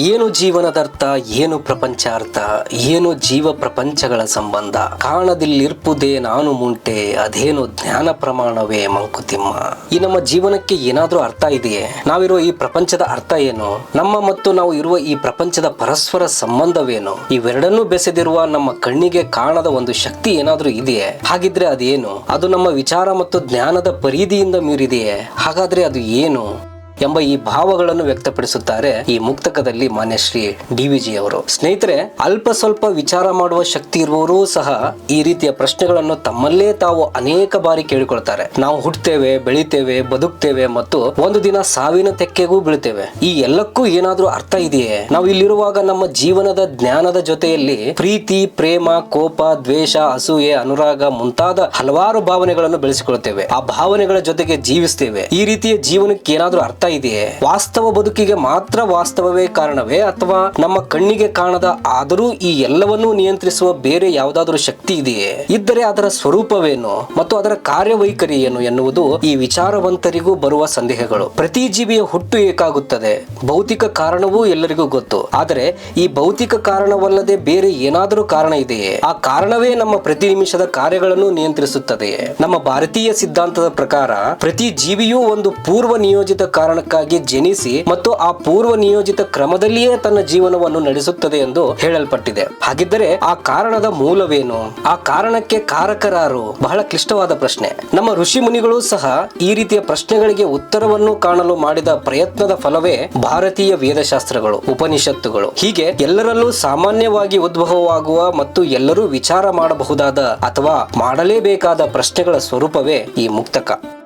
ಏನು ಜೀವನದರ್ಥ, ಏನು ಪ್ರಪಂಚಾರ್ಥ, ಏನು ಜೀವ ಪ್ರಪಂಚಗಳ ಸಂಬಂಧ? ಕಾಣದಿಲ್ಲಿರ್ಪುದೇ ನಾನು ಮುಂಟೆ, ಅದೇನು ಜ್ಞಾನ ಪ್ರಮಾಣವೇ ಮಂಕುತಿಮ್ಮ? ಈ ನಮ್ಮ ಜೀವನಕ್ಕೆ ಏನಾದರೂ ಅರ್ಥ ಇದೆಯೇ? ನಾವಿರುವ ಈ ಪ್ರಪಂಚದ ಅರ್ಥ ಏನು? ನಮ್ಮ ಮತ್ತು ನಾವು ಇರುವ ಈ ಪ್ರಪಂಚದ ಪರಸ್ಪರ ಸಂಬಂಧವೇನು? ಇವೆರಡನ್ನೂ ಬೆಸೆದಿರುವ ನಮ್ಮ ಕಣ್ಣಿಗೆ ಕಾಣದ ಒಂದು ಶಕ್ತಿ ಏನಾದರೂ ಇದೆಯೇ? ಹಾಗಿದ್ರೆ ಅದೇನು? ಅದು ನಮ್ಮ ವಿಚಾರ ಮತ್ತು ಜ್ಞಾನದ ಪರಿಧಿಯಿಂದ ಮೀರಿದೆಯೇ? ಹಾಗಾದ್ರೆ ಅದು ಏನು? ಎಂಬ ಈ ಭಾವಗಳನ್ನು ವ್ಯಕ್ತಪಡಿಸುತ್ತಾರೆ ಈ ಮುಕ್ತಕದಲ್ಲಿ ಮಾನ್ಯ ಶ್ರೀ ಡಿ ವಿಜಿ ಅವರು. ಸ್ನೇಹಿತರೆ, ಅಲ್ಪ ಸ್ವಲ್ಪ ವಿಚಾರ ಮಾಡುವ ಶಕ್ತಿ ಇರುವವರು ಸಹ ಈ ರೀತಿಯ ಪ್ರಶ್ನೆಗಳನ್ನು ತಮ್ಮಲ್ಲೇ ತಾವು ಅನೇಕ ಬಾರಿ ಕೇಳಿಕೊಳ್ತಾರೆ. ನಾವು ಹುಟ್ಟುತ್ತೇವೆ ಬೆಳಿತೇವೆ, ಬದುಕ್ತೇವೆ ಮತ್ತು ಒಂದು ದಿನ ಸಾವಿನ ತೆಕ್ಕೆಗೂ ಬೀಳ್ತೇವೆ. ಈ ಎಲ್ಲಕ್ಕೂ ಏನಾದ್ರೂ ಅರ್ಥ ಇದೆಯೇ? ನಾವು ಇಲ್ಲಿರುವಾಗ ನಮ್ಮ ಜೀವನದ ಜ್ಞಾನದ ಜೊತೆಯಲ್ಲಿ ಪ್ರೀತಿ, ಪ್ರೇಮ, ಕೋಪ, ದ್ವೇಷ, ಅಸೂಯೆ, ಅನುರಾಗ ಮುಂತಾದ ಹಲವಾರು ಭಾವನೆಗಳನ್ನು ಬೆಳೆಸಿಕೊಳ್ತೇವೆ ಆ ಭಾವನೆಗಳ ಜೊತೆಗೆ ಜೀವಿಸ್ತೇವೆ. ಈ ರೀತಿಯ ಜೀವನಕ್ಕೆ ಏನಾದರೂ ಅರ್ಥ ಇದೆಯೇ? ವಾಸ್ತವ ಬದುಕಿಗೆ ಮಾತ್ರ ವಾಸ್ತವವೇ ಕಾರಣವೇ? ಅಥವಾ ನಮ್ಮ ಕಣ್ಣಿಗೆ ಕಾಣದ ಆದರೂ ಈ ಎಲ್ಲವನ್ನೂ ನಿಯಂತ್ರಿಸುವ ಬೇರೆ ಯಾವುದಾದರೂ ಶಕ್ತಿ ಇದೆಯೇ? ಇದ್ದರೆ ಅದರ ಸ್ವರೂಪವೇನು? ಮತ್ತು ಅದರ ಕಾರ್ಯವೈಖರಿ ಏನು ಎನ್ನುವುದು ಈ ವಿಚಾರವಂತರಿಗೂ ಬರುವ ಸಂದೇಹಗಳು. ಪ್ರತಿ ಜೀವಿಯ ಹುಟ್ಟು ಏಕಾಗುತ್ತದೆ. ಭೌತಿಕ ಕಾರಣವೂ ಎಲ್ಲರಿಗೂ ಗೊತ್ತು. ಆದರೆ ಈ ಭೌತಿಕ ಕಾರಣವಲ್ಲದೆ ಬೇರೆ ಏನಾದರೂ ಕಾರಣ ಇದೆಯೇ? ಆ ಕಾರಣವೇ ನಮ್ಮ ಪ್ರತಿ ನಿಮಿಷದ ಕಾರ್ಯಗಳನ್ನು ನಿಯಂತ್ರಿಸುತ್ತದೆಯೇ? ನಮ್ಮ ಭಾರತೀಯ ಸಿದ್ಧಾಂತದ ಪ್ರಕಾರ ಪ್ರತಿ ಜೀವಿಯೂ ಒಂದು ಪೂರ್ವ ನಿಯೋಜಿತ ಕಾರಣಕ್ಕಾಗಿ ಜನಿಸಿ ಮತ್ತು ಆ ಪೂರ್ವ ನಿಯೋಜಿತ ಕ್ರಮದಲ್ಲಿಯೇ ತನ್ನ ಜೀವನವನ್ನು ನಡೆಸುತ್ತದೆ ಎಂದು ಹೇಳಲ್ಪಟ್ಟಿದೆ. ಹಾಗಿದ್ದರೆ ಆ ಕಾರಣದ ಮೂಲವೇನು? ಆ ಕಾರಣಕ್ಕೆ ಕಾರಕರಾರು? ಬಹಳ ಕ್ಲಿಷ್ಟವಾದ ಪ್ರಶ್ನೆ. ನಮ್ಮ ಋಷಿ ಮುನಿಗಳು ಸಹ ಈ ರೀತಿಯ ಪ್ರಶ್ನೆಗಳಿಗೆ ಉತ್ತರವನ್ನು ಕಾಣಲು ಮಾಡಿದ ಪ್ರಯತ್ನದ ಫಲವೇ ಭಾರತೀಯ ವೇದಶಾಸ್ತ್ರಗಳು, ಉಪನಿಷತ್ತುಗಳು. ಹೀಗೆ ಎಲ್ಲರಲ್ಲೂ ಸಾಮಾನ್ಯವಾಗಿ ಉದ್ಭವವಾಗುವ ಮತ್ತು ಎಲ್ಲರೂ ವಿಚಾರ ಮಾಡಬಹುದಾದ ಅಥವಾ ಮಾಡಲೇಬೇಕಾದ ಪ್ರಶ್ನೆಗಳ ಸ್ವರೂಪವೇ ಈ ಮುಕ್ತಕ.